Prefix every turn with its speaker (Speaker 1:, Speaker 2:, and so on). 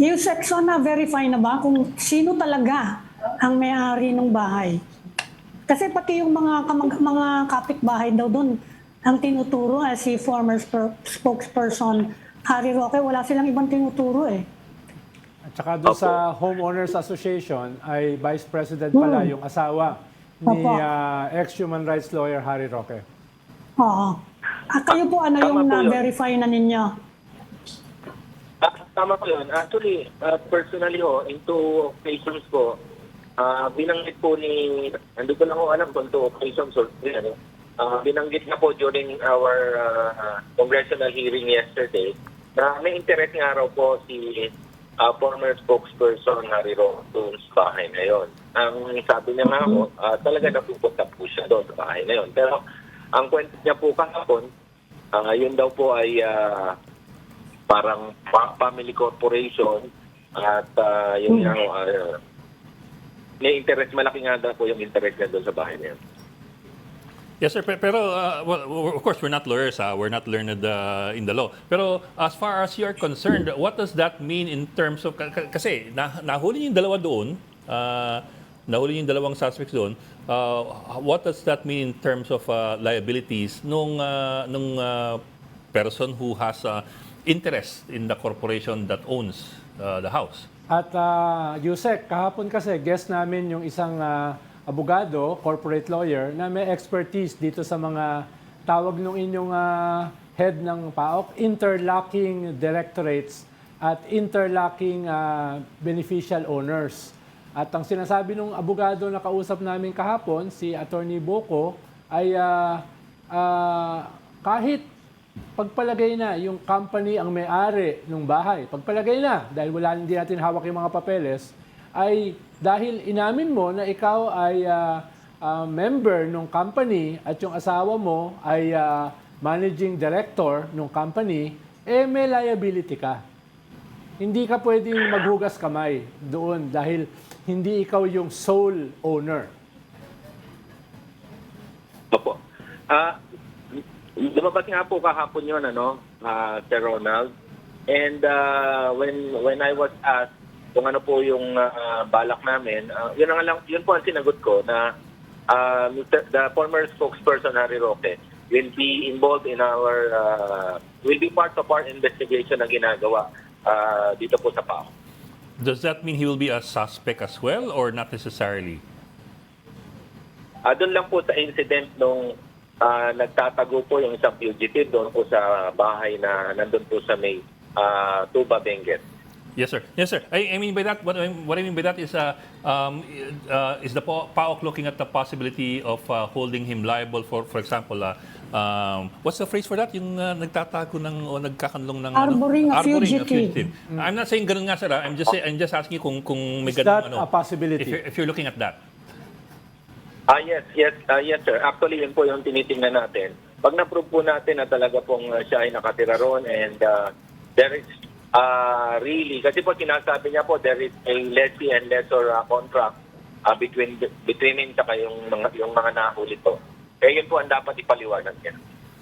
Speaker 1: Yung section na verify na ba kung sino talaga ang may-ari ng bahay? Kasi pati yung mga kamag- mga kapitbahay daw doon ang tinuturo ay si former spur- spokesperson Harry Roque, wala silang ibang tinuturo eh.
Speaker 2: At saka doon sa Homeowners Association ay Vice President pala yung asawa ni
Speaker 1: Opo.
Speaker 2: ah, ex-human rights lawyer Harry Roque.
Speaker 1: Oo. Ah, kayo po ano
Speaker 3: Tama
Speaker 1: yung
Speaker 3: po yun.
Speaker 1: na-verify na ninyo?
Speaker 3: Tama po yun. Actually, ah, personally ho, in two occasions po, ah, binanggit po ni, hindi ko lang ho alam kung two occasions or ano, ah, binanggit na po during our ah, congressional hearing yesterday na may interest nga raw po si ah, former spokesperson Harry Roque doon sa bahay na yun. Ang sabi niya nga ho, ah, talaga napupunta po siya doon sa bahay na yun. Pero ang kwento niya po kahapon, ah, yun daw po ay ah, parang fa- family corporation at uh, yun nga ho, ah, may interest, malaki nga daw po yung interest niya doon sa bahay niya.
Speaker 4: Yes, sir. Pe- Pero, uh, well, of course, we're not lawyers. ah. We're not learned uh, in the law. Pero as far as you're concerned, what does that mean in terms of... ka- ka- Kasi na, nahuli yung dalawa doon, uh, nahuli yung dalawang suspects doon, uh, what does that mean in terms of uh, liabilities nung, uh, nung uh, person who has uh, interest in the corporation that owns uh, the house?
Speaker 2: At uh, Yusek, kahapon kasi guest namin yung isang ah, abogado, corporate lawyer, na may expertise dito sa mga tawag nung inyong ah, head ng PAOK, interlocking directorates at interlocking ah, beneficial owners. At ang sinasabi ng abogado na kausap namin kahapon, si Attorney Boko, ay ah, ah, kahit pagpalagay na yung company ang may-ari ng bahay, pagpalagay na, dahil wala hindi natin hawak yung mga papeles, ay dahil inamin mo na ikaw ay ah, ah, member ng company at yung asawa mo ay ah, managing director ng company, eh may liability ka. Hindi ka pwedeng maghugas kamay doon dahil hindi ikaw yung sole owner.
Speaker 3: Opo. Ah, lumabas nga po kahapon yun, ano, ah, Sir Ronald. And ah, when when I was asked kung ano po yung ah, balak namin, ah, yun ang lang, yun po ang sinagot ko na Mr. the former spokesperson Harry Roque will be involved in our ah, will be part of our investigation na ginagawa ah, dito po sa PAO.
Speaker 4: Does that mean he will be a suspect as well or not necessarily?
Speaker 3: Ah, doon lang po sa incident nung ah, nagtatago po yung isang fugitive doon po sa bahay na nandun po sa may ah, Tuba, Benguet.
Speaker 4: Yes, sir. Yes, sir. I, I mean by that, what I, what I mean by that is, uh, um, uh, is the Pa- PAOK looking at the possibility of uh, holding him liable for, for example, uh, um, what's the phrase for that? Yung uh, nagtatago ng o nagkakanlong ng
Speaker 1: Harboring a
Speaker 4: Harboring
Speaker 1: fugitive.
Speaker 4: I'm not saying ganun nga, sir. ah. I'm just say, I'm just asking you kung kung may
Speaker 2: Is
Speaker 4: ganun
Speaker 2: that
Speaker 4: ano.
Speaker 2: a possibility?
Speaker 4: If you're, if you're looking at that.
Speaker 3: Ah, yes, yes, ah, yes, sir. Actually, yun po yung tinitingnan natin. Pag na-prove po natin na talaga pong ah, siya ay nakatira roon and ah, there is ah, really, kasi po sinasabi niya po, there is a lessee and lessor ah, contract ah, between between him saka yung mga, yung mga nahuli po. Eh, yun po ang dapat ipaliwanag niya.